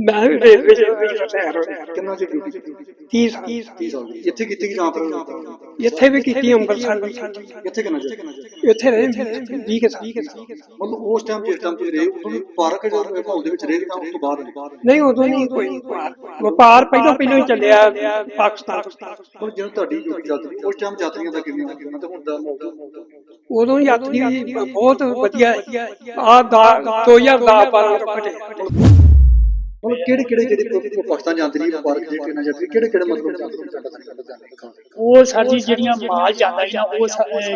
ਮੈਂ ਵੀ ਰੇਲਵੇ ਚ ਰਿਟਾਇਰ ਹੋਇਆ। ਕਿੰਨਾ ਚਿਰ ਡਿਊਟੀ ਕੀਤੀ? 30 ਸਾਲ। 30 ਸਾਲ ਦੀ ਇੱਥੇ ਕੀਤੀ ਕਿ ਜਾਂ ਫਿਰ ਇੱਥੇ ਵੀ ਕੀਤੀ ਅੰਮ੍ਰਿਤਸਰ ਵੀ। ਇੱਥੇ ਕਿੰਨਾ ਚਿਰ? ਇੱਥੇ ਰਹੇ 20 ਕੇ ਸਾਲ। ਮਤਲਬ ਉਸ ਟਾਈਮ ਜਿਸ ਟਾਈਮ ਤੁਸੀਂ ਰਹੇ ਉਦੋਂ ਵੀ ਪਾਰਕ ਦੇ ਮਾਹੌਲ ਦੇ ਵਿੱਚ ਰਹੇ ਜਾਂ ਉਸ ਤੋਂ ਬਾਅਦ ਨਹੀਂ? ਉਦੋਂ ਨਹੀਂ ਕੋਈ। ਵਪਾਰ। ਪਹਿਲਾਂ ਪਹਿਲਾਂ ਹੀ ਚੱਲਿਆ ਪਾਕਿਸਤਾਨ। ਹੁਣ ਜਦੋਂ ਤੁਹਾਡੀ ਡਿਊਟੀ ਚੱਲਦੀ ਸੀ, ਉਸ ਟਾਈਮ ਯਾਤਰੀਆਂ ਦਾ ਕਿੰਨਾ ਕਿੰਨਾ ਤੇ ਹੁਣ ਦਾ ਮਾਹੌਲ ਉਦੋਂ ਯਾਤਰੀ ਬਹੁਤ ਵਧੀਆ। ਆ 2010 12 ਘਟੇ ਮਤਲਬ ਕਿਹੜੇ ਕਿਹੜੇ ਜਿਹੜੇ ਪਾਕਿਸਤਾਨ ਜਾਂਦੇ ਨੇ ਵਪਾਰਕ ਜਿਹੜੇ ਟ੍ਰੇਨਾਂ ਜਾਂਦੇ ਨੇ ਕਿਹੜੇ ਕਿਹੜੇ ਮਤਲਬ ਜਾਂਦੇ ਨੇ? ਉਹ ਸਰ ਜੀ ਜਿਹੜੀਆਂ ਮਾਲ ਜਾਂਦਾ ਨਾ ਉਹ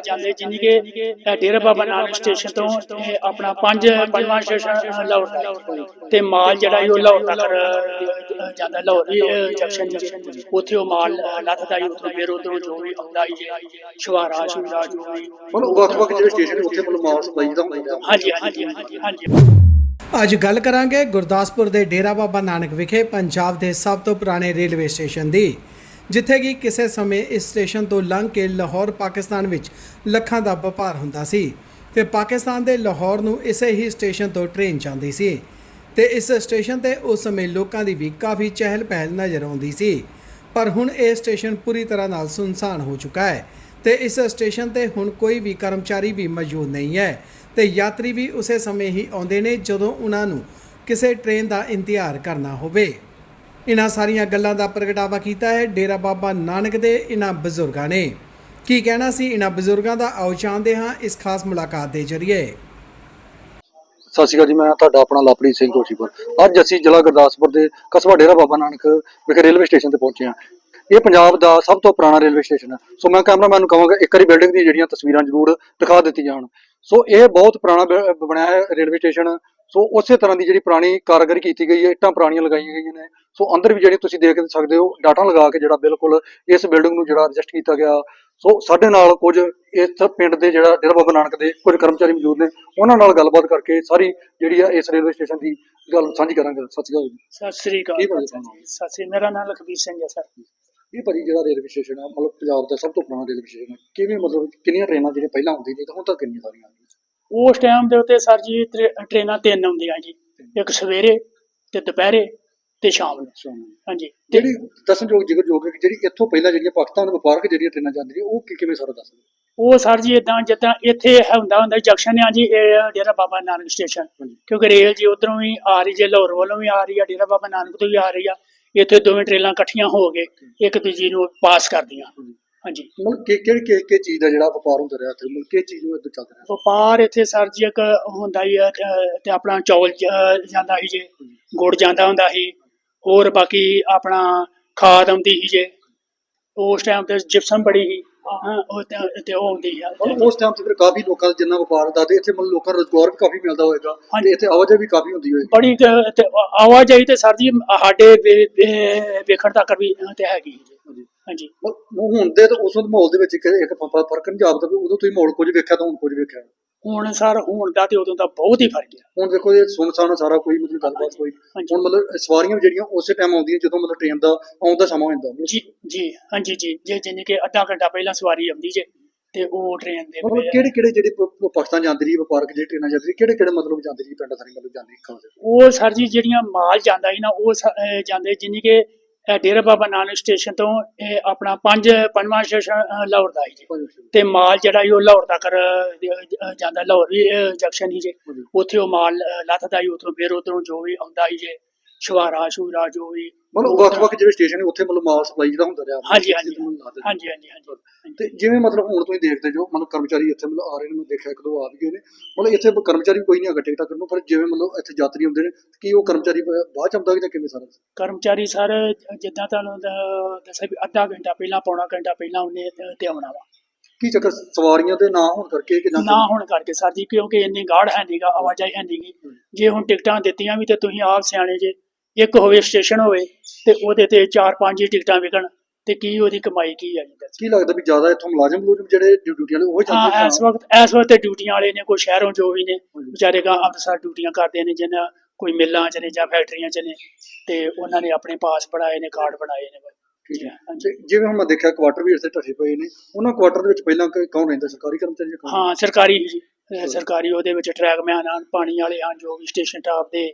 ਜਾਂਦੇ ਜਿੰਨੀ ਕਿ ਡੇਰਾ ਬਾਬਾ ਨਾਨਕ ਸਟੇਸ਼ਨ ਤੋਂ ਇਹ ਆਪਣਾ ਪੰਜ ਪੰਜਵਾਂ ਸਟੇਸ਼ਨ ਲਾਹੌਰ ਦਾ ਤੇ ਮਾਲ ਜਿਹੜਾ ਉਹ ਲਾਹੌਰ ਤੱਕ ਜਾਂਦਾ ਲਾਹੌਰ ਦੀ ਜੰਕਸ਼ਨ ਜੀ ਉੱਥੇ ਉਹ ਮਾਲ ਲੱਥਦਾ ਸੀ ਉੱਥੋਂ ਫਿਰ ਉਧਰੋਂ ਜੋ ਵੀ ਆਉਂਦਾ ਸੀ ਸ਼ਵਾਰਾ ਸ਼ੁਰਾ ਜੋ ਵੀ। ਮਤਲਬ ਵੱਖ ਵੱਖ ਜਿਹੜੇ ਸਟੇਸ਼ਨ ਨੇ ਉੱਥੇ ਮਤਲਬ ਮਾਲ ਸਪਲਾਈ ਦਾ ਹੁੰਦਾ। ਹਾਂਜੀ ਹਾਂਜੀ ਹਾਂਜੀ ਹਾਂਜੀ। ਅੱਜ ਗੱਲ ਕਰਾਂਗੇ ਗੁਰਦਾਸਪੁਰ ਦੇ ਡੇਰਾ ਬਾਬਾ ਨਾਨਕ ਵਿਖੇ ਪੰਜਾਬ ਦੇ ਸਭ ਤੋਂ ਪੁਰਾਣੇ ਰੇਲਵੇ ਸਟੇਸ਼ਨ ਦੀ, ਜਿੱਥੇ ਕਿ ਕਿਸੇ ਸਮੇਂ ਇਸ ਸਟੇਸ਼ਨ ਤੋਂ ਲੰਘ ਕੇ ਲਾਹੌਰ, ਪਾਕਿਸਤਾਨ ਵਿੱਚ ਲੱਖਾਂ ਦਾ ਵਪਾਰ ਹੁੰਦਾ ਸੀ ਤੇ ਪਾਕਿਸਤਾਨ ਦੇ ਲਾਹੌਰ ਨੂੰ ਇਸੇ ਹੀ ਸਟੇਸ਼ਨ ਤੋਂ ਟ੍ਰੇਨ ਜਾਂਦੀ ਸੀ ਤੇ ਇਸ ਸਟੇਸ਼ਨ ਤੇ ਉਸ ਸਮੇਂ ਲੋਕਾਂ ਦੀ ਵੀ ਕਾਫੀ ਚਹਿਲ ਪਹਿਲ ਨਜ਼ਰ ਆਉਂਦੀ ਸੀ, ਪਰ ਹੁਣ ਇਹ ਸਟੇਸ਼ਨ ਪੂਰੀ ਤਰ੍ਹਾਂ ਨਾਲ ਸੁਨਸਾਨ ਹੋ ਚੁੱਕਾ ਹੈ ਤੇ ਇਸ ਸਟੇਸ਼ਨ ਤੇ ਹੁਣ ਕੋਈ ਵੀ ਕਰਮਚਾਰੀ ਵੀ ਮੌਜੂਦ ਨਹੀਂ ਹੈ ਤੇ ਯਾਤਰੀ ਵੀ ਉਸੇ ਸਮੇਂ ਹੀ ਆਉਂਦੇ ਨੇ ਜਦੋਂ ਉਹਨਾਂ ਨੂੰ ਕਿਸੇ ਟ੍ਰੇਨ ਦਾ ਇੰਤਜ਼ਾਰ ਕਰਨਾ ਹੋਵੇ। ਇਹਨਾਂ ਸਾਰੀਆਂ ਗੱਲਾਂ ਦਾ ਪ੍ਰਗਟਾਵਾ ਕੀਤਾ ਹੈ ਡੇਰਾ ਬਾਬਾ ਨਾਨਕ ਦੇ ਇਹਨਾਂ ਬਜ਼ੁਰਗਾਂ ਨੇ। ਕੀ ਕਹਿਣਾ ਸੀ ਇਹਨਾਂ ਬਜ਼ੁਰਗਾਂ ਦਾ? ਆਓ ਜਾਣਦੇ ਹਾਂ ਇਸ ਖਾਸ ਮੁਲਾਕਾਤ ਦੇ ਜ਼ਰੀਏ। ਸਤਿ ਸ਼੍ਰੀ ਅਕਾਲ ਜੀ, ਮੈਂ ਤੁਹਾਡਾ ਆਪਣਾ ਲਵਪ੍ਰੀਤ ਸਿੰਘ ਕੋਸ਼ੀਪੁਰ ਅੱਜ ਅਸੀਂ ਜ਼ਿਲ੍ਹਾ ਗੁਰਦਾਸਪੁਰ ਦੇ ਕਸਬਾ ਡੇਰਾ ਬਾਬਾ ਨਾਨਕ ਵਿਖੇ ਰੇਲਵੇ ਸਟੇਸ਼ਨ ਤੇ ਪਹੁੰਚੇ ਹਾਂ। ਇਹ ਪੰਜਾਬ ਦਾ ਸਭ ਤੋਂ ਪੁਰਾਣਾ ਰੇਲਵੇ ਸਟੇਸ਼ਨ ਹੈ। ਸੋ ਮੈਂ ਕੈਮਰਾਮੈਨ ਨੂੰ ਕਹਾਂਗਾ ਇੱਕ ਵਾਰੀ ਬਿਲਡਿੰਗ ਦੀਆਂ ਜਿਹੜੀਆਂ ਤਸਵੀਰਾਂ ਜ਼ਰੂਰ ਦਿਖਾ ਦਿੱਤੀ ਜਾਣ। ਸੋ ਇਹ ਬਹੁਤ ਪੁਰਾਣਾ ਬਣਿਆ ਹੈ ਰੇਲਵੇ ਸਟੇਸ਼ਨ। ਸੋ ਉਸੇ ਤਰ੍ਹਾਂ ਦੀ ਜਿਹੜੀ ਪੁਰਾਣੀ ਕਾਰਗਰੀ ਕੀਤੀ ਗਈ ਹੈ ਇੱਟਾਂ ਪੁਰਾਣੀਆਂ ਲਗਾਈਆਂ ਗਈਆਂ ਨੇ। ਸੋ ਅੰਦਰ ਵੀ ਜਿਹੜੀ ਤੁਸੀਂ ਦੇਖ ਸਕਦੇ ਹੋ ਡਾਟਾ ਲਗਾ ਕੇ ਜਿਹੜਾ ਬਿਲਕੁਲ ਇਸ ਬਿਲਡਿੰਗ ਨੂੰ ਜਿਹੜਾ ਐਡਜਸਟ ਕੀਤਾ ਗਿਆ। ਸੋ ਸਾਡੇ ਨਾਲ ਕੁਝ ਇਸ ਪਿੰਡ ਦੇ ਜਿਹੜਾ ਡੇਰਾ ਬਾਬਾ ਨਾਨਕ ਦੇ ਕੁਝ ਕਰਮਚਾਰੀ ਮੌਜੂਦ ਨੇ। ਉਹਨਾਂ ਨਾਲ ਗੱਲਬਾਤ ਕਰਕੇ ਸਾਰੀ ਜਿਹੜੀ ਆ ਇਸ ਰੇਲਵੇ ਸਟੇਸ਼ਨ ਦੀ ਗੱਲ ਸਾਂਝੀ ਕਰਾਂਗੇ। ਸਤਿ ਸ਼੍ਰੀ ਅਕਾਲ ਜੀ। ਸਤਿ ਸ੍ਰੀ ਅਕਾਲ ਤੁਹਾਨੂੰ? ਸਤਿ ਸ੍ਰੀ ਮੇਰਾ ਨਾਮ ਲਖਬੀਰ ਸਿੰਘ ਹੈ ਸਰ। ਇਹ ਭਾਜੀ ਜਿਹੜਾ ਰੇਲਵੇ ਸਟੇਸ਼ਨ ਆ ਮਤਲਬ ਪੰਜਾਬ ਦਾ ਸਭ ਤੋਂ ਪੁਰਾਣਾ ਰੇਲਵੇ ਸਟੇਸ਼ਨ ਹੈ ਕਿਵੇਂ ਮਤਲਬ ਕਿੰਨੀਆਂ ਟ੍ਰੇਨਾਂ ਜਿਹੜੀਆਂ ਪਹਿਲਾਂ ਆਉਂਦੀਆਂ ਨੇ ਤੇ ਹੁਣ ਤੱਕ ਕਿੰਨੀਆਂ ਸਾਰੀਆਂ ਆ ਗਈਆਂ? ਉਸ ਟਾਈਮ ਦੇ ਉੱਤੇ ਸਰ ਜੀ ਟਰੇ- ਟ੍ਰੇਨਾਂ ਤਿੰਨ ਆਉਂਦੀਆਂ ਜੀ। ਇੱਕ ਸਵੇਰੇ ਤੇ ਦੁਪਹਿਰੇ ਤੇ ਸ਼ਾਮ ਨੂੰ। ਹਾਂਜੀ। ਜਿਹੜੀ ਦੱਸਣਯੋਗ ਹੈ ਕਿ ਜਿਹੜੀ ਇੱਥੋਂ ਪਹਿਲਾਂ ਜਿਹੜੀਆਂ ਪਾਕਿਸਤਾਨ ਵਪਾਰਕ ਜਿਹੜੀਆਂ ਟ੍ਰੇਨਾਂ ਜਾਂਦੀਆਂ ਉਹ ਕਿ- ਕਿਵੇਂ ਸਾਰਾ ਦੱਸ ਉਹ ਸਰ ਜੀ ਇਦਾਂ ਜਿੱਦਾਂ ਇੱਥੇ ਹੁੰਦਾ ਹੁੰਦਾ ਜੰਕਸ਼ਨ ਆ ਜੀ ਡੇਰਾ ਬਾਬਾ ਨਾਨਕ ਸਟੇਸ਼ਨ। ਕਿਉਂਕਿ ਰੇਲ ਜੀ ਉਧਰੋਂ ਵੀ ਆ ਰਹੀ ਜੇ ਲਾਹੌਰ ਵੱਲੋਂ ਵੀ ਆ ਰਹੀ ਆ ਡੇਰਾ ਬਾਬਾ ਨਾਨਕ ਤੋਂ ਵੀ ਆ ਰਹੀ ਆ। ਇੱਥੇ ਦੋਵੇਂ ਟ੍ਰੇਨਾਂ ਇਕੱਠੀਆਂ ਹੋ ਕੇ ਇੱਕ ਦੂਜੀ ਨੂੰ ਪਾਸ ਕਰਦੀਆਂ। ਹਾਂਜੀ। ਮਤਲਬ ਕਿ ਕਿਹੜੀ ਕਿ ਕਿ ਚੀਜ਼ ਦਾ ਜਿਹੜਾ ਵਪਾਰ ਹੁੰਦਾ ਰਿਹਾ ਇੱਥੇ? ਮਤਲਬ ਕਿਹ ਚੀਜ਼ ਨੂੰ ਇੱਧਰ ਚੱਲ ਰਿਹਾ? ਵਪਾਰ ਇੱਥੇ ਸਰ ਜੀ ਇੱਕ ਹੁੰਦਾ ਹੀ ਆ ਤੇ ਆਪਣਾ ਚੌਲ ਜਾਂਦਾ ਸੀ ਜੇ ਗੁੜ ਜਾਂਦਾ ਹੁੰਦਾ ਸੀ ਹੋਰ ਬਾਕੀ ਆਪਣਾ ਖਾਦ ਆਉਂਦੀ ਸੀ ਜੇ। ਉਸ ਟਾਈਮ ਤੇ ਜਿਪਸਮ ਬੜੀ ਸੀ ਹਾਂ ਉਹ ਤੇ- ਤੇ ਉਹ ਆਉਂਦੀ ਆ ਮਤਲਬ ਉਸ ਟਾਈਮ ਤੇ ਫਿਰ ਕਾਫੀ ਲੋਕਾਂ ਦਾ ਜਿੰਨਾ ਵਪਾਰ ਦਾ ਤੇ ਇੱਥੇ ਮਤਲਬ ਲੋਕਾਂ ਨੂੰ ਰੋਜ਼ਗਾਰ ਵੀ ਕਾਫੀ ਮਿਲਦਾ। ਤੇ ਇੱਥੇ ਆਵਾਜਾਈ ਵੀ ਕਾਫੀ ਹੁੰਦੀ ਹੋਏਗੀ ਬੜੀ ਕੁ ਤੇ ਆਵਾਜਾਈ ਤੇ ਸਰ ਜੀ ਸਾਡੇ ਵੇ- ਵੇ- ਵੇਖਣ ਤੱਕ ਵੀ ਤੇ ਹੈਗੀ ਜੀ। ਹਾਂਜੀ। ਹਾਂਜੀ ਮਤਲਬ ਹੁਣ ਦੇ ਤੇ ਉਸ ਵਕਤ ਮਾਹੌਲ ਦੇ ਵਿੱਚ ਇੱਕ ਇੱਕ ਫ- ਫ- ਫ਼ਰਕ ਨਹੀਂ ਜਾਪਦਾ ਵੀ ਉਦੋਂ ਤੁਸੀਂ ਮਾਹੌਲ ਕੁਝ ਵੇਖਿਆ ਤਾਂ ਹੁਣ ਕੁਝ ਵੇਖਿਆ ਹੁਣ ਸਰ ਹੁਣ ਦਾ ਤੇ ਉਦੋਂ ਦਾ ਬਹੁਤ ਹੀ ਫ਼ਰਕ ਹੈ ਹੁਣ ਦੇਖੋ ਇਹ ਸੁਨਸਾਨ ਸਾਰਾ ਕੋਈ ਮਤਲਬ ਗੱਲਬਾਤ ਕੋਈ। ਹੁਣ ਮਤਲਬ ਸਵਾਰੀਆਂ ਵੀ ਜਿਹੜੀਆਂ ਉਸੇ ਟਾਈਮ ਆਉਂਦੀਆਂ ਜਦੋਂ ਮਤਲਬ ਟ੍ਰੇਨ ਦਾ ਆਉਣ ਦਾ ਸਮਾਂ ਹੁੰਦਾ। ਜੀ ਜੀ ਹਾਂਜੀ ਜੀ। ਜੇ ਜਿੰਨੇ ਕਿ ਅੱਧਾ ਘੰਟਾ ਪਹਿਲਾਂ ਸਵਾਰੀ ਆਉਂਦੀ ਜੇ ਤੇ ਉਹ ਟ੍ਰੇਨ ਦੇ ਮਤਲਬ ਕਿਹੜੇ ਕਿਹੜੇ ਜਿਹੜੇ ਪਾਕਿਸਤਾਨ ਜਾਂਦੀ ਰਹੀ ਵਪਾਰਕ ਜਿਹੜੀ ਟ੍ਰੇਨਾਂ ਜਾਂਦੀ ਰਹੀ ਕਿਹੜੇ ਕਿਹੜੇ ਮਤਲਬ ਜਾਂਦੀ ਰਹੀ ਪਿੰਡ ਸਾਰੀ ਮਤਲਬ ਜਾਂਦੀ ਖਾਸ ਉਹ ਸਰ ਜੀ ਜਿਹੜੀਆਂ ਮਾਲ ਜਾਂਦਾ ਸੀ ਨਾ ਉਹ ਜਾਂਦੇ ਜਿੰਨੀ ਕਿ ਅਹ ਡੇਰਾ ਬਾਬਾ ਨਾਨਕ ਸਟੇਸ਼ਨ ਤੋਂ ਇਹ ਆਪਣਾ ਪੰਜ ਪੰਜਵਾਂ ਸਟੇਸ਼ਨ ਲਾਹੌਰ ਦਾ ਸੀ ਜੀ। ਤੇ ਮਾਲ ਜਿਹੜਾ ਉਹ ਲਾਹੌਰ ਤੱਕ ਜਾਂਦਾ ਲਾਹੌਰ ਵੀ ਜੰਕਸ਼ਨ ਹੀ ਜੇ। ਉੱਥੇ ਉਹ ਮਾਲ ਲੱਥਦਾ ਸੀ ਉੱਥੋਂ ਫਿਰ ਉਧਰੋਂ ਜੋ ਵੀ ਆਉਂਦਾ ਸੀ ਜੇ। ਸ਼ਵਾਰਾ ਸ਼ੂਰਾ ਜੋ ਵੀ ਮਤਲਬ ਵੱਖ ਵੱਖ ਜਿਹੜੇ ਸਟੇਸ਼ਨ ਨੇ ਉੱਥੇ ਮਤਲਬ ਮਾਲ ਸਪਲਾਈ ਜਿਹੜਾ ਹੁੰਦਾ ਰਿਹਾ। ਹਾਂਜੀ ਹਾਂਜੀ। ਹਾਂਜੀ ਹਾਂਜੀ ਹਾਂਜੀ ਤੇ ਜਿਵੇਂ ਮਤਲਬ ਹੁਣ ਤੁਸੀਂ ਦੇਖਦੇ ਜੋ ਮਤਲਬ ਕਰਮਚਾਰੀ ਇੱਥੇ ਮਤਲਬ ਆ ਰਹੇ ਨੇ ਮੈਂ ਦੇਖਿਆ ਇੱਕ ਦੋ ਆ ਵੀ ਗਏ ਨੇ। ਮਤਲਬ ਇੱਥੇ ਕਰਮਚਾਰੀ ਕੋਈ ਨਹੀਂ ਹੈਗਾ ਟਿਕਟਾਂ ਕਰਨ ਨੂੰ ਪਰ ਜਿਵੇਂ ਮਤਲਬ ਇੱਥੇ ਯਾਤਰੀ ਹੁੰਦੇ ਨੇ ਕੀ ਉਹ ਕਰਮਚਾਰੀ ਬਾਅਦ ਚ ਆਉਂਦਾ ਕਿ ਜਾਂ ਕਿਵੇਂ ਸਾਰਾ? ਕਰਮਚਾਰੀ ਸਰ ਜਿੱਦਾਂ ਤੁਹਾਨੂੰ ਦੱਸਿਆ ਵੀ ਅੱਧਾ ਘੰਟਾ ਪਹਿਲਾਂ ਪੌਣਾ ਘੰਟਾ ਪਹਿਲਾਂ ਉਹਨੇ ਤੇ- ਆਉਣਾ ਵਾ। ਕੀ ਚੱਕਰ? ਸਵਾਰੀਆਂ ਦੇ ਨਾ ਹੋਣ ਕਰਕੇ ਕਿ ਨਾ ਹੋਣ ਕਰਕੇ ਸਰ ਜੀ ਕਿਉਂਕਿ ਇੰਨੀ ਗਾੜ ਹੈ ਨਹੀਂਗਾ ਆਵਾਜਾਈ ਹੈ ਨਹੀਂਗੀ ਜੇ ਹੁਣ ਟਿਕਟਾਂ ਦਿੱਤੀਆਂ ਵੀ ਤੇ ਤੁਸੀਂ ਆਪ ਸਿਆਣੇ ਜੇ। ਇੱਕ ਹੋਵੇ ਸਟੇਸ਼ਨ ਹੋਵੇ ਤੇ ਉਹਦੇ ਤੇ ਚਾਰ ਪੰਜ ਹੀ ਟਿਕਟਾਂ ਵਿਕਣ ਤੇ ਕੀ ਉਹਦੀ ਕਮਾਈ ਕੀ ਹੈ ਜੀ? ਕੀ ਲੱਗਦਾ ਵੀ ਜ਼ਿਆਦਾ ਇੱਥੋਂ ਮੁਲਾਜ਼ਮ ਮੁਲਾਜ਼ਮ ਜਿਹੜੇ ਡਿਊਟੀ ਵਾਲੇ ਉਹ ਜਾਂਦੇ ਹਾਂ ਨੇ ਇਸ ਵਕਤ ਇਸ ਵਕਤ ਤੇ ਡਿਊਟੀਆਂ ਵਾਲੇ ਨੇ ਕੋਈ ਸ਼ਹਿਰੋਂ ਜੋ ਵੀ ਨੇ ਵਿਚਾਰੇ ਗਾ ਅੰਮ੍ਰਿਤਸਰ ਡਿਊਟੀਆਂ ਕਰਦੇ ਨੇ ਜਿਨ੍ਹਾਂ ਕੋਈ ਮਿੱਲਾਂ ਚ ਨੇ ਜਾਂ ਫੈਕਟਰੀਆਂ ਚ ਨੇ ਤੇ ਉਹਨਾਂ ਨੇ ਆਪਣੇ ਪਾਸ ਬਣਾਏ ਨੇ ਕਾਰਡ ਬਣਾਏ ਨੇ ਠੀਕ ਹੈ। ਜਿਵੇਂ ਹੁਣ ਮੈਂ ਦੇਖਿਆ ਕੁਆਟਰ ਵੀ ਇੱਥੇ ਢੱਠੇ ਪਏ ਨੇ ਉਹਨਾਂ ਕੁਆਟਰ ਦੇ ਵਿੱਚ ਪਹਿਲਾਂ ਕੌਣ ਰਹਿੰਦਾ ਸਰਕਾਰੀ ਕਰਮਚਾਰੀ ਜਾਂ? ਹਾਂ ਸਰਕਾਰੀ ਸਰਕਾਰੀ ਉਹਦੇ ਵਿੱਚ ਟਰੈਕਮੈਨ ਹਨ ਪਾਣੀ ਵਾਲੇ ਹਨ ਜੋ ਵੀ ਸਟੇਸ਼ਨ ਟਾਪ ਦੇ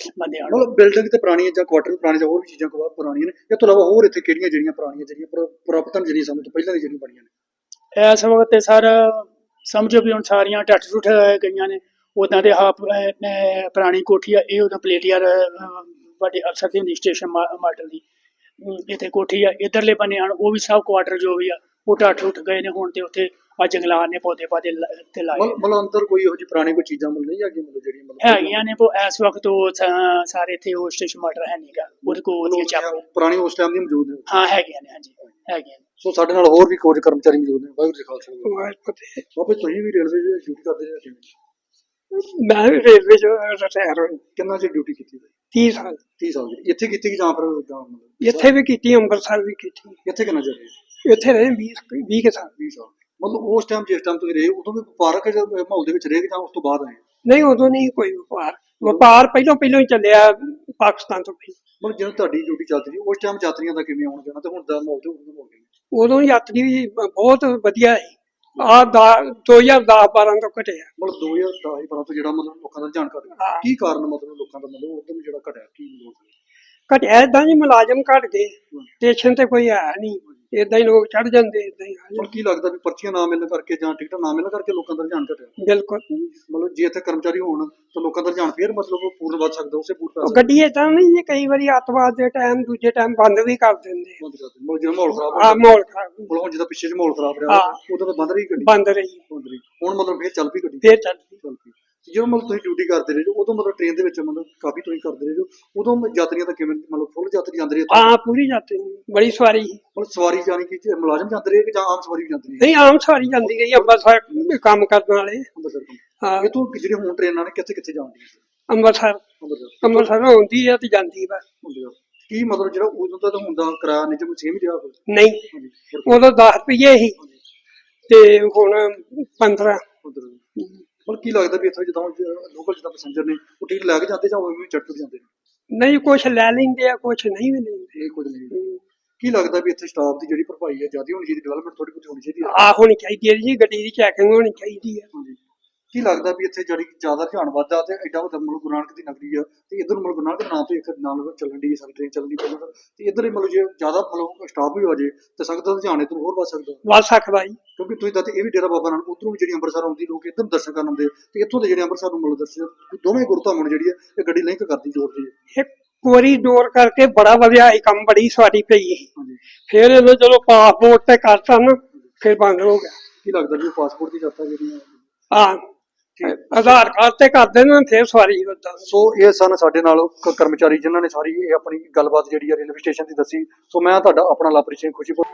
ਹਨ ਮਤਲਬ ਬਿਲਡਿੰਗ ਤੇ ਪੁਰਾਣੀ ਹੈ ਜਾਂ ਕੁਆਟਰ ਪੁਰਾਣੇ ਜਾਂ ਹੋਰ ਵੀ ਚੀਜ਼ਾਂ ਕੋ ਪੁਰਾਣੀਆਂ ਨੇ ਇਹ ਤੋਂ ਇਲਾਵਾ ਹੋਰ ਇੱਥੇ ਕਿਹੜੀਆਂ ਜਿਹੜੀਆਂ ਪੁਰਾਣੀਆਂ ਜਿਹੜੀਆਂ ਪੁਰਾ- ਪੁਰਾਤਨ ਜਿਹੜੀਆਂ ਸਮੇਂ ਤੋਂ ਪਹਿਲਾਂ ਦੀ ਜਿਹੜੀਆਂ ਬਣੀਆਂ ਨੇ? ਇਸ ਵਕਤ ਤੇ ਸਰ ਸਮਝੋ ਵੀ ਹੁਣ ਸਾਰੀਆਂ ਟੱਟ ਟੁੱਟ ਗਈਆਂ ਨੇ ਉਦਾਂ ਦੇ ਆਪ ਪੁਰਾਣੀ ਕੋਠੀ ਆ ਇਹ ਉਹਦਾ ਪਲੇਟੀਅਰ ਅਹ, ਵੱਡੇ ਅਫਸਰ ਦੀ ਸਟੇਸ਼ਨ ਮਾਡਲ ਦੀ। ਇੱਥੇ ਕੋਠੀ ਆ ਇਧਰਲੇ ਬੰਨੇ ਹਨ ਉਹ ਵੀ ਸਭ ਕੁਆਟਰ ਜੋ ਵੀ ਆ ਉਹ ਟੱਟ ਟੁੱਟ ਗਏ ਨੇ ਹੁਣ ਤੇ ਉੱਥੇ ਆ ਜੰਗਲਾਤ ਨੇ ਪੌਦੇ ਪਾਦੇ ਤੇ ਲਾਏ ਮਤਲਬ ਮਤਲਬ ਅੰਦਰ ਕੋਈ ਇਹੋ ਜਿਹੀ ਪੁਰਾਣੀ ਕੋਈ ਚੀਜ਼ਾਂ ਮਿਲ ਨਹੀਂ ਹੈਗੀਆਂ ਮਤਲਬ ਜਿਹੜੀਆਂ ਮਤਲਬ ਹੈਗੀਆਂ ਨੇ ਉਹ ਇਸ ਵਕਤ ਉਹ ਸ- ਸਾਰੇ ਇੱਥੇ ਸਟੇਸ਼ਨ ਮਾਡਲ ਹੈ ਨਹੀਂਗਾ ਉਹਦੇ ਕੋਲ ਉਹਦੀਆਂ ਚਾਪਾਂ ਪੁਰਾਣੀ ਉਸ ਟਾਈਮ ਦੀ ਮੌਜੂਦ ਨੇ। ਹਾਂ ਹੈਗੀਆਂ ਨੇ ਹਾਂਜੀ। ਹੈਗੀਆਂ ਨੇ। ਸੋ ਸਾਡੇ ਨਾਲ ਹੋਰ ਵੀ ਕੁਝ ਕਰਮਚਾਰੀ ਮੌਜੂਦ ਨੇ। ਵਾਹਿਗੁਰੂ ਜੀ ਕਾ ਖਾਲਸਾ। ਵਾਹਿਗੁਰੂ ਵਾਹਿਗੁਰੂ ਜੀ ਕੀ ਬਾਬੇ ਤੁਸੀਂ ਵੀ ਰੇਲਵੇ ਦੀ ਡਿਊਟੀ ਕਰਦੇ ਕਿਵੇਂ? ਫਤਿਹ। ਮੈਂ ਵੀ ਰੇਲਵੇ ਚ ਰਿਟਾਇਰ ਕਿੰਨਾ ਚਿਰ ਡਿਊਟੀ ਕੀਤੀ 30 ਸਾਲ। 30 ਸਾਲ। ਦੀ ਇੱਥੇ ਕੀਤੀ ਕਿ ਜਾਂ ਫਿਰ ਜਾਂ ਮਤਲਬ? ਇੱਥੇ ਵੀ ਕੀਤੀ ਅੰਮ੍ਰਿਤਸਰ ਵੀ ਕੀਤੀ। ਇੱਥੇ ਕਿੰਨਾ ਚਿਰ ਰਹੇ ਇੱਥੇ ਰਹੇ 20 20 ਕੇ ਸਾਲ 20 ਸਾਲ। ਮਤਲਬ ਉਸ ਟਾਈਮ ਜਿਸ ਟਾਈਮ ਤੁਸੀਂ ਰਹੇ ਉਦੋਂ ਵੀ ਵਪਾਰਕ ਮਾਹੌਲ ਦੇ ਵਿੱਚ ਰਹੇ ਕਿ ਜਾਂ ਉਸ ਤੋਂ ਬਾਅਦ ਆਏ? ਨਹੀਂ ਉਦੋਂ ਨਹੀਂ ਕੋਈ ਵਪਾਰ। ਵਪਾਰ ਪਹਿਲਾਂ ਪਹਿਲਾਂ ਹੀ ਚੱਲਿਆ ਪਾਕਿਸਤਾਨ ਤੋਂ ਪਹਿਲਾਂ। ਮਤਲਬ ਜਦੋਂ ਤੁਹਾਡੀ ਡਿਊਟੀ ਚੱਲਦੀ ਸੀ ਉਸ ਟਾਈਮ ਯਾਤਰੀਆਂ ਦਾ ਕਿਵੇਂ ਆਉਣਾ ਜਾਣਾ ਤੇ ਹੁਣ ਦਾ ਮਾਹੌਲ ਤੇ ਹੁਣ ਮਾਹੌਲ ਕਿਵੇਂ? ਉਦੋਂ ਯਾਤਰੀ ਵੀ ਬਹੁਤ ਵਧੀਆ ਹੈ ਆ 2010 12 ਤੋਂ ਘਟਿਆ। ਮਤਲਬ 2010 12 ਤੋਂ ਜਿਹੜਾ ਮਤਲਬ ਲੋਕਾਂ ਦਾ ਰੁਝਾਨ ਘਟ ਗਿਆ ਹਾਂ। ਕੀ ਕਾਰਨ ਮਤਲਬ ਲੋਕਾਂ ਦਾ ਮਤਲਬ ਉਦੋਂ ਜਿਹੜਾ ਘਟਿਆ ਕੀ ਮਤਲਬ? ਘਟਿਆ ਇਦਾਂ ਜੀ ਮੁਲਾਜ਼ਮ ਘਟ ਗਏ ਸਟੇਸ਼ਨ ਤੇ ਕੋਈ ਹੈ ਨਹੀਂ। ਇਦਾਂ ਹੀ ਲੋਕ ਚੜ ਜਾਂਦੇ ਇਦਾਂ ਹੀ ਆ ਹੁਣ ਕੀ ਲੱਗਦਾ ਵੀ ਪਰਚੀਆਂ ਨਾ ਮਿਲਣ ਕਰਕੇ ਜਾਂ ਟਿਕਟਾਂ ਨਾ ਮਿਲਣ ਕਰਕੇ ਲੋਕਾਂ ਦਾ ਰੁਝਾਨ ਘਟਿਆ। ਬਿਲਕੁਲ। ਮਤਲਬ ਜੇ ਇੱਥੇ ਕਰਮਚਾਰੀ ਹੋਣ ਤਾਂ ਲੋਕਾਂ ਦਾ ਰੁਝਾਨ ਫੇਰ ਮਤਲਬ ਉਹ ਪੂਰਨ ਵੱਧ ਸਕਦਾ ਉਸੇ ਪੂਰ ਪੈ ਉਹ ਗੱਡੀ ਇਦਾਂ ਨਹੀਂ ਜੀ ਕਈ ਵਾਰੀ ਅੱਤਵਾਦ ਦੇ ਟਾਈਮ ਦੂਜੇ ਟਾਈਮ ਬੰਦ ਵੀ ਕਰ ਦਿੰਦੇ। ਮਤਲਬ ਜਿਹੜਾ ਮਾਹੌਲ ਖਰਾਬ ਆ ਮਾਹੌਲ ਖਰਾਬ। ਹੁਣ ਜਿਹਦਾ ਪਿੱਛੇ ਜਿਹੇ ਮਾਹੌਲ ਖਰਾਬ ਰਿਹਾ ਹਾਂ। ਉਦੋਂ ਤਾਂ ਬੰਦ ਰਹੀ ਗੱਡੀ। ਬੰਦ ਰਹੀ। ਬੰਦ ਰਹੀ। ਹੁਣ ਮਤਲਬ ਫੇਰ ਚੱਲ ਪਈ ਗੱਡੀ। ਫੇਰ ਚੱਲ ਤੇ ਜਦੋਂ ਮਤਲਬ ਤੁਸੀਂ ਡਿਊਟੀ ਕਰਦੇ ਰਹੇ ਜੋ ਉਦੋਂ ਮਤਲਬ ਟ੍ਰੇਨ ਦੇ ਵਿੱਚ ਮਤਲਬ ਕਾਫੀ ਤੁਸੀਂ ਕਰਦੇ ਰਹੇ ਜੋ ਉਦੋਂ ਯਾਤਰੀਆਂ ਦਾ ਕਿਵੇਂ ਮਤਲਬ ਫੁੱਲ ਯਾਤਰੀ ਜਾਂਦੇ ਰਹੇ ਪੂਰੀ ਯਾਤਰੀ ਬੜੀ ਸਵਾਰੀ। ਸੀ। ਮਤਲਬ ਸਵਾਰੀ ਜਾਣੀ ਕਿ ਜੇ ਮੁਲਾਜ਼ਮ ਜਾਂਦੇ ਰਹੇ ਕਿ ਜਾਂ ਆਮ ਸਵਾਰੀ ਵੀ ਜਾਂਦੀ ਰਹੀ? ਨਹੀਂ ਆਮ ਸਵਾਰੀ ਜਾਂਦੀ ਗਈ ਅੰਮ੍ਰਿਤਸਰ ਕੰਮ ਕਰਨ ਵਾਲੇ। ਅੰਮ੍ਰਿਤਸਰ ਤੋਂ ਹਾਂ। ਇਹ ਤੋਂ ਜਿਹੜੇ ਹੁਣ ਟ੍ਰੇਨਾਂ ਨੇ ਕਿੱਥੇ ਕਿੱਥੇ ਜਾਂਦੀਆਂ ਅੰਮ੍ਰਿਤਸਰ ਅੰਮ੍ਰਿਤਸਰ ਅੰਮ੍ਰਿਤਸਰ ਆਉਂਦੀ ਹੈ ਤੇ ਜਾਂਦੀ ਬਸ ਅੰਮ੍ਰਿਤਸਰ। ਕੀ ਮਤਲਬ ਜਿਹੜਾ ਉਦੋਂ ਦਾ ਤਾਂ ਹੁੰਦਾ ਕਿਰਾਇਆ ਨਿਜਮ ਸੇਮ ਹੀ ਰਿਹਾ ਨਹੀਂ। ਉਦੋਂ 10 ਰੁਪਏ ਸੀ। ਤੇ ਹੁਣ 15 ਅੰਦਰ ਮਤਲਬ ਕੀ ਲੱਗਦਾ ਵੀ ਇੱਥੇ ਜਦੋਂ ਲੋਕਲ ਜਿੱਦਾਂ ਪੈਸੇਂਜਰ ਨੇ ਉਹ ਟਿਕਟ ਲੈ ਕੇ ਜਾਂਦੇ ਜਾਂ ਉਹ ਵੀ ਚੜ੍ਹ ਜਾਂਦੇ ਨੇ? ਨਹੀਂ ਕੁਛ ਲੈ ਲੈਂਦੇ ਆ ਕੁਛ ਨਹੀਂ ਵੀ ਲੈਂਦੇ। ਇਹ ਕੁਝ ਨਹੀਂ ਕੀ ਲੱਗਦਾ ਵੀ ਇੱਥੇ ਸਟਾਫ ਦੀ ਜਿਹੜੀ ਭਰਪਾਈ ਹੈ ਜ਼ਿਆਦਾ ਹੋਣੀ ਚਾਹੀਦੀ ਡਿਵੈਲਪਮੈਂਟ ਥੋੜੀ ਬਹੁਤੀ ਹੋਣੀ ਚਾਹੀਦੀ ਹੈ? ਆ ਹੋਣੀ ਚਾਹੀਦੀ ਹੈ ਜੀ ਗੱਡੀ ਦੀ ਚੈਕਿੰਗ ਹੋਣੀ ਚਾਹੀਦੀ ਹੈ। ਹਾਂਜੀ। ਕੀ ਲੱਗਦਾ ਵੀ ਇੱਥੇ ਜਿਹੜੀ ਜ਼ਿਆਦਾ ਰੁਝਾਨ ਵੱਧਦਾ ਤੇ ਐਡਾ ਵੱਡਾ ਮਤਲਬ ਗੁਰੂ ਨਾਨਕ ਦੀ ਨਗਰੀ ਆ ਤੇ ਇਧਰ ਮਤਲਬ ਗੁਰੂ ਨਾਨਕ ਦੇ ਨਾਂ ਤੇ ਇੱਕ ਨਾਲ ਚੱਲਣ ਦੀ ਸਾਡੀ ਟ੍ਰੇਨ ਚੱਲਣੀ ਪਹਿਲਾਂ ਤਾਂ ਇਧਰ ਹੀ ਮਤਲਬ ਜੇ ਜ਼ਿਆਦਾ ਮਤਲਬ ਸਟਾਫ ਵੀ ਹੋ ਜਾਏ ਤੇ ਸੰਗਤ ਦਾ ਰੁਝਾਨ ਇਧਰ ਹੋਰ ਵੱਧ ਸਕਦਾ। ਵੱਧ ਸਕਦਾ ਜੀ। ਕਿਉਂਕਿ ਤੁਸੀਂ ਤਾਂ ਇਹ ਵੀ ਡੇਰਾ ਬਾਬਾ ਨਾਨਕ ਉਧਰੋਂ ਵੀ ਜਿਹੜੀ ਅੰਮ੍ਰਿਤਸਰ ਆਉਂਦੀ ਲੋਕ ਇੱਧਰ ਦਰਸ਼ਨ ਕਰਨ ਆਉਂਦੇ ਤੇ ਇੱਥੋਂ ਦੇ ਜਿਹੜੇ ਅੰਮ੍ਰਿਤਸਰ ਨੂੰ ਮਤਲਬ ਦਰਸ਼ਨ ਦੋਵੇਂ ਗੁਰਧਾਮਾਂ ਜਿਹੜੀ ਹੈ ਇਹ ਗੱਡੀ ਲਿੰਕ ਕਰਦੀ ਜੋੜਦੀ ਹੈ ਇੱਕ ਕੋਰੀਡੋਰ ਕਰਕੇ ਬੜਾ ਵਧੀਆ ਇਹ ਕੰਮ ਬੜੀ ਸਵਾਰੀ ਪਈ ਫਿਰ ਇਹਨੂੰ ਚਲੋ ਪਾਸਪੋਰਟ ਤੇ ਕਰਤਾ ਨਾ ਫਿਰ ਬੰਦ ਹੋ ਗਿਆ। ਕੀ ਲੱਗਦਾ ਵੀ ਪਾਸਪੋਰਟ ਦੀ ਯਾਤਰਾ ਜਿਹੜੀ ਹਾਂ। ਆਧਾਰ ਕਾਰਡ ਤੇ ਕਰ ਦੇਣਾ ਫੇਰ ਸਵਾਰੀ ਹੁੰਦਾ ਸੋ ਇਹ ਸਨ ਸਾਡੇ ਨਾਲ ਕਰਮਚਾਰੀ ਜਿਨ੍ਹਾਂ ਨੇ ਸਾਰੀ ਇਹ ਆਪਣੀ ਗੱਲਬਾਤ ਜਿਹੜੀ ਆ ਰੇਲਵੇ ਸਟੇਸ਼ਨ ਦੀ ਦੱਸੀ। ਸੋ ਮੈਂ ਤੁਹਾਡਾ ਆਪਣਾ ਲਾਪਰੀ ਸਿੰਘ ਖੁਸ਼ੀਪੁਰ